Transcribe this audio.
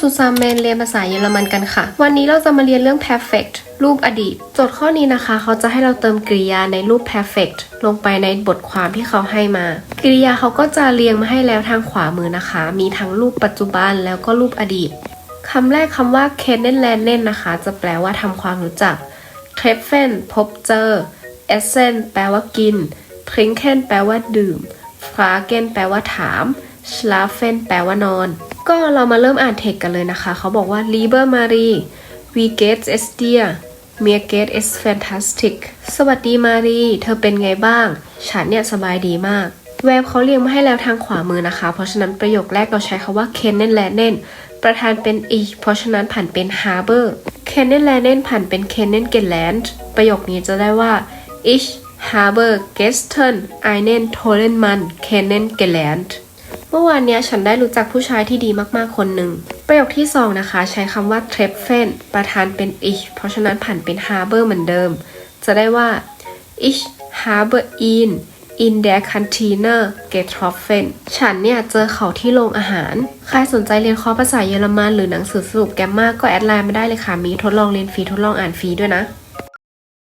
ซูซามเมนเรียนภาษาเยอรมันกันค่ะ วันนี้เราจะมาเรียนเรื่อง perfect รูปอดีต โจทย์ข้อนี้นะคะ เขาจะให้เราเติมกริยาในรูป perfect ลงไปในบทความที่เขาให้มา กริยาเขาก็จะเรียงมาให้แล้วทางขวามือนะคะ มีทั้งรูปปัจจุบันแล้วก็รูปอดีตคำแรกคำว่า k e n n e n l a n d e n นะคะ จะแปลว่าทำความรู้จัก t r e f f e n พบเจอ essen แปลว่ากิน trinken แปลว่าดื่ม fragen แปลว่าถาม schlafen แปลว่านอน ก็เรามาเริ่มอ่านเทคกันเลยนะคะ เขาบอกว่า lieber Marie we get es dir mir get es fantastic สวัสดีมารีเธอเป็นไงบ้าง ฉันเนี่ยสบายดีมาก แวบเขาเรียงมาให้แล้วทางขวามือนะคะ เพราะฉะนั้นประโยคแรกเราใช้คาว่า kennen lernen ประธานเป็น i เพราะฉะนั้นผันเป็น haber kennen lernen ผันเป็น kennen gelernt ประโยคนี้จะได้ว่า ich habe gestern einen tollen Mann kennen gelernt เมื่อวานเนี้ยฉันได้รู้จักผู้ชายที่ดีมากๆคนหนึ่ง ประโยคที่สองนะคะ ใช้คำว่า treffen ประธานเป็น ich เพราะฉะนั้นผันเป็น haber เหมือนเดิม จะได้ว่า ich habe ihn in der Kantine getroffen ฉันเนี่ยเจอเขาที่โรงอาหาร ใครสนใจเรียนคอร์สภาษาเยอรมันหรือหนังสือสรุปแกมมาก็แอดไลน์มาได้เลยค่ะ มีทดลองเรียนฟรีทดลองอ่านฟรีด้วยนะ